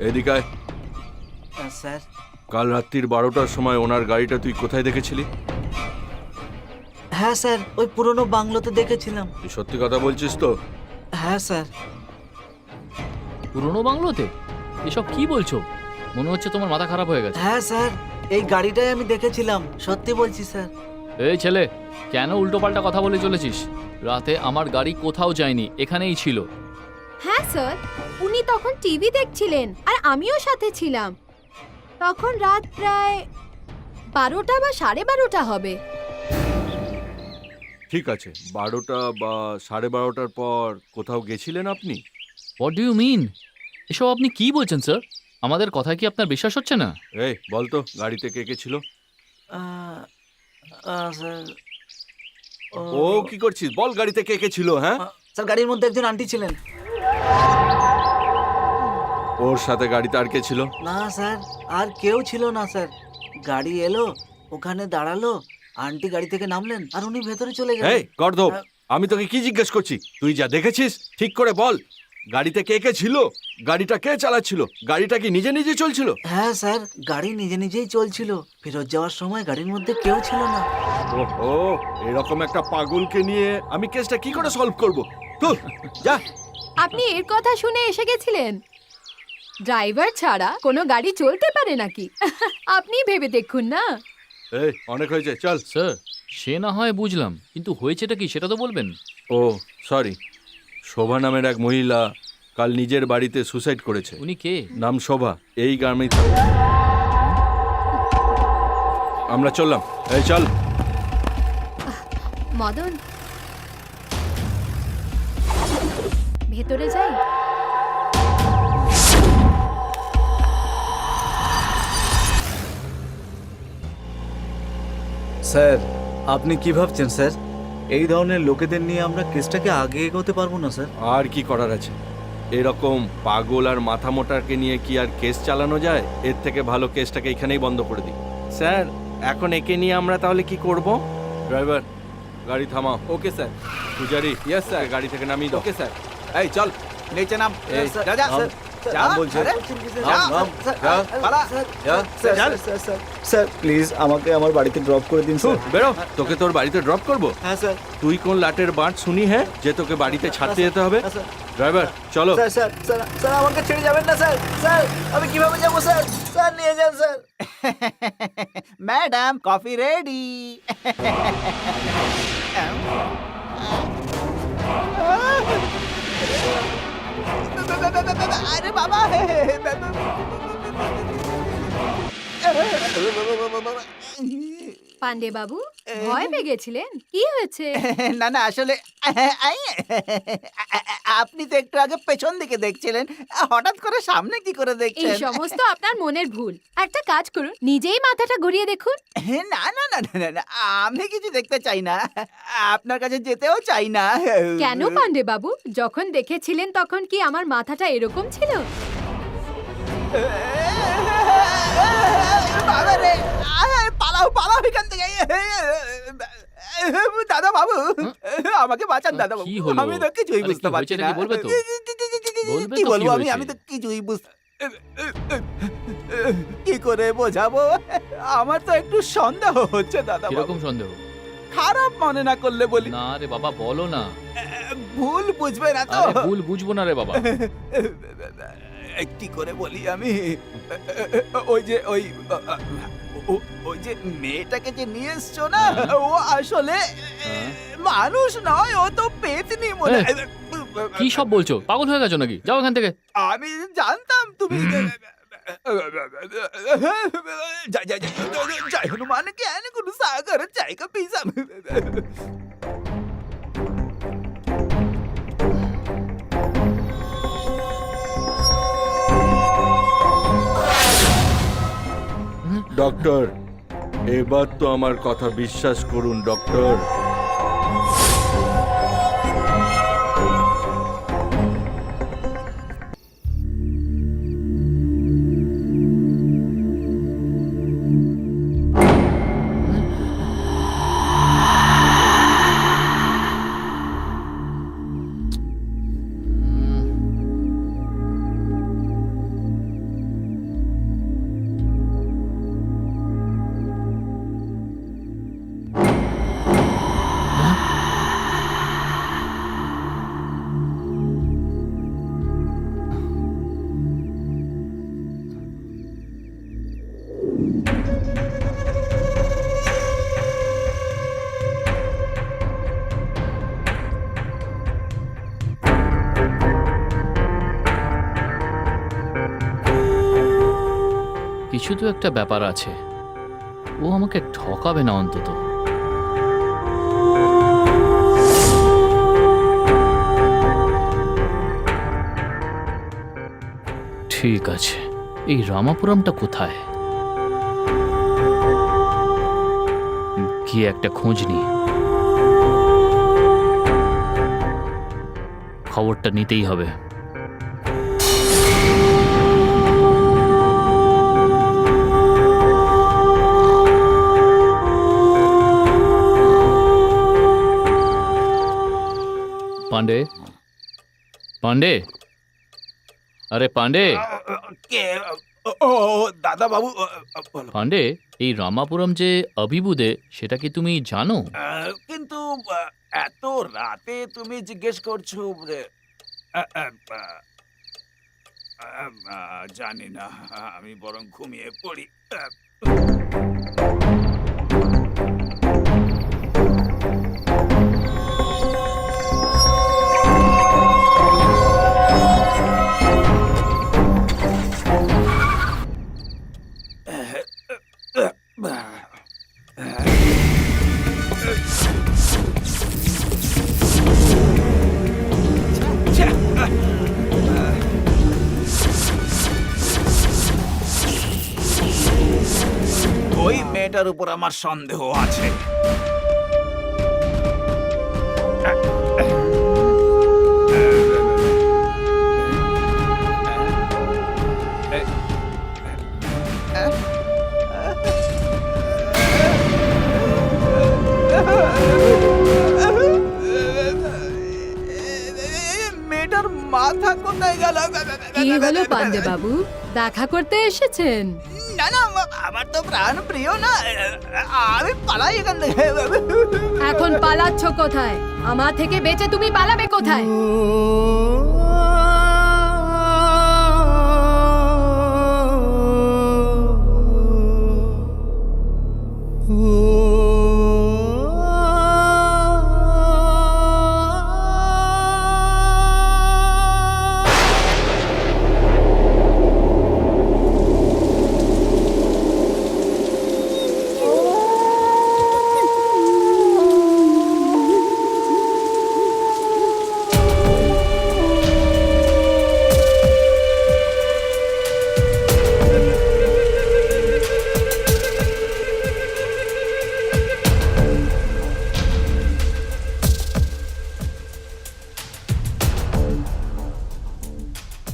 এদিকে আয়। আহ, স্যার। কাল রাত্রির বারোটার সময় ওনার গাড়িটা তুই কোথায় দেখেছিলি? হ্যাঁ স্যার ওই পুরনো বাংলোতে দেখেছিলাম। তুই সত্যি কথা বলছিস তো? হ্যাঁ স্যার। পুরনো বাংলোতে? এসব কি বলছো? মনে হচ্ছে তোমার মাথা খারাপ হয়ে গেছে। হ্যাঁ স্যার এই গাড়িটাই আমি দেখেছিলাম। সত্যি বলছি স্যার। এই ছেলে কেন উল্টোপাল্টা কথা বলে চলেছিস? রাতে আমার গাড়ি কোথাও যায়নি এখানেই ছিল। হ্যাঁ স্যার। উনি তখন টিভি দেখছিলেন আর আমিও সাথে ছিলাম। তখন রাত প্রায় বারোটা বা সাড়ে বারোটা হবে। ঠিক আছে বারোটা বা সাড়ে বারোটার পর কোথাও গেছিলেন আপনি? হোয়াট ডু ইউ মিন এসব আপনি কি বলছেন স্যার? আমাদের কথা কি আপনার বিশ্বাস হচ্ছে না? এই বলতো গাড়িতে কে কে ছিল? স্যার। ও কি করছিস? বল গাড়িতে কে কে ছিল হ্যাঁ? স্যার গাড়ির মধ্যে একজন আন্টি ছিলেন। ওর সাথে গাড়িতে আর কে ছিল? না স্যার আর কেউ ছিল না স্যার। গাড়ি এলো ওখানে দাঁড়াল আন্টি গাড়ি থেকে নামলেন আর উনি ভেতরে চলে এই গেলেন গর্ধব আমি তোকে কি জিজ্ঞেস করছি? তুই যা দেখেছিস? ঠিক করে বল। গাড়িতে কে কে ছিল? গাড়িটা কে চালাচ্ছিল? গাড়িটা কি নিজে নিজে চলছিল? হ্যাঁ স্যার গাড়ি নিজে নিজেই চলছিল। ফেরত যাওয়ার সময় গাড়ির মধ্যে কেউ ছিল না। ও এরকম একটা পাগলকে নিয়ে আমি কেসটা কি করে সলভ করব? তো যা। আপনি এর কথা শুনে এসে গেছিলেন? ড্রাইভার ছাড়া কোনো গাড়ি চলতে পারে নাকি? আপনি ভেবে দেখুন না। এই অনেক হয়েছে চল। স্যার সে না হয় বুঝলাম কিন্তু হয়েছেটা কি সেটা তো বলবেন। ও সরি। শোভা নামের এক মহিলা কাল নিজের বাড়িতে সুসাইড করেছে। উনি কে? নাম শোভা এই গ্রামেই থাকে। আমরা চললাম। এই চল। মদন ভেতরে যাই? স্যার আপনি কি ভাবছেন স্যার? এই ধরনের লোকেদের নিয়ে আমরা কেসটাকে আগে এগোতে পারব না স্যার। আর কি করার আছে? এরকম পাগল আর মাথা মোটারকে নিয়ে কি আর কেস চালানো যায়? এর থেকে ভালো কেসটাকে এখানেই বন্ধ করে দিই। স্যার এখন একে নিয়ে আমরা তাহলে কি করব? ড্রাইভার গাড়ি থামাও। Okay sir. পূজারি। ইয়েস স্যার গাড়ি থেকে নামিয়ে দাও। Okay sir. এই চল নিচে নাম। এই, যা যা। স্যার, নাম বলছে। নাম, নাম, যা, স্যার স্যার প্লিজ আমাকে আমার বাড়িতে ড্রপ করে দিন বেরো। তোকে তোর বাড়িতে ড্রপ করব? হ্যাঁ স্যার। তুই কোন লাটের বাঁট শুনি হ্যাঁ? যে তোকে বাড়িতে ছাড়তে যেতে হবে। হ্যাঁ, স্যার। ড্রাইভার চলো। স্যার স্যার স্যার স্যার আমাকে ছেড়ে যাবেন না স্যার। স্যার আমি কীভাবে যাব স্যার? স্যার নিয়ে যান স্যার। Madam coffee ready. বাবা পান্ডে বাবু ভয় পেয়ে গেছিলেন কি হয়েছে না না আসলে আপনি তো একটু আগে পেছন দিকে দেখছিলেন। হঠাৎ করে সামনে কি করে এই দেখছেন সমস্ত আপনার মনের ভুল। একটা কাজ করুন নিজেই মাথাটা ঘুরিয়ে দেখুন। না না না না না, না আমি কিছু দেখতে চাই না। আপনার কাছে যেতেও চাই না। কেন পান্ডে বাবু? যখন দেখেছিলেন তখন কি আমার মাথাটা এরকম ছিল? বাবা রে আহ, পালাও পালাও এখান থেকে। দাদা বাবু আমাকে বাঁচান দাদা বাবু কি হলো? আমি তো কিছুই আরে বুঝতে কি পারছি হয়েছে না। বলবে তো? বলবে কি তো কি বলব আমি? হয়েছে? আমি তো কিছুই বুঝতে কি করে বোঝাবো? আমার তো একটু সন্দেহ হচ্ছে দাদা বাবু কীরকম সন্দেহ? খারাপ মনে না করলে বলি। না রে বাবা বলো না। ভুল বুঝবে না তো? আরে ভুল বুঝব না রে বাবা। কি করে বলি আমি? ওই যে ওই ওই যে মেয়েটাকে যে নিয়ে এসছো না হ্যাঁ। ও আসলে হ্যাঁ। মানুষ নয় ও তো পেতনি মনে এই, কি সব বলছো? পাগল হয়ে গেছো নাকি? যাও এখান থেকে। আমি জানতাম তুমি জয় জয় জয় জয় হনুমান জ্ঞান গুরু সাগর ডক্টর এবার তো আমার কথা বিশ্বাস করুন ডক্টর তো একটা ব্যাপার আছে। ও আমাকে ঠকাবে না অন্তত। ঠিক আছে। এই রামাপুরমটা কোথায়? গিয়ে একটা খোঁজ নি। খবরটা নিতেই হবে। পান্ডে। পান্ডে? আরে পান্ডে। কে? ও ও, দাদা বাবু পান্ডে এই রামাপুরম যে অভিবুদে সেটা কি তুমি জানো? কিন্তু এত রাতে তুমি জিজ্ঞেস করছ জানি না আমি বরং ঘুমিয়ে পড়ি। মেয়েটার উপর আমার সন্দেহ আছে। মাথা কোথায় গেল কি হলো পান্ডে বাবু? দেখা করতে এসেছেন? না না আমার তো প্রাণ প্রিয় না আমি পালাই এখান থেকে এখন পালাচ্ছ কোথায়? আমার থেকে বেঁচে তুমি পালাবে কোথায়?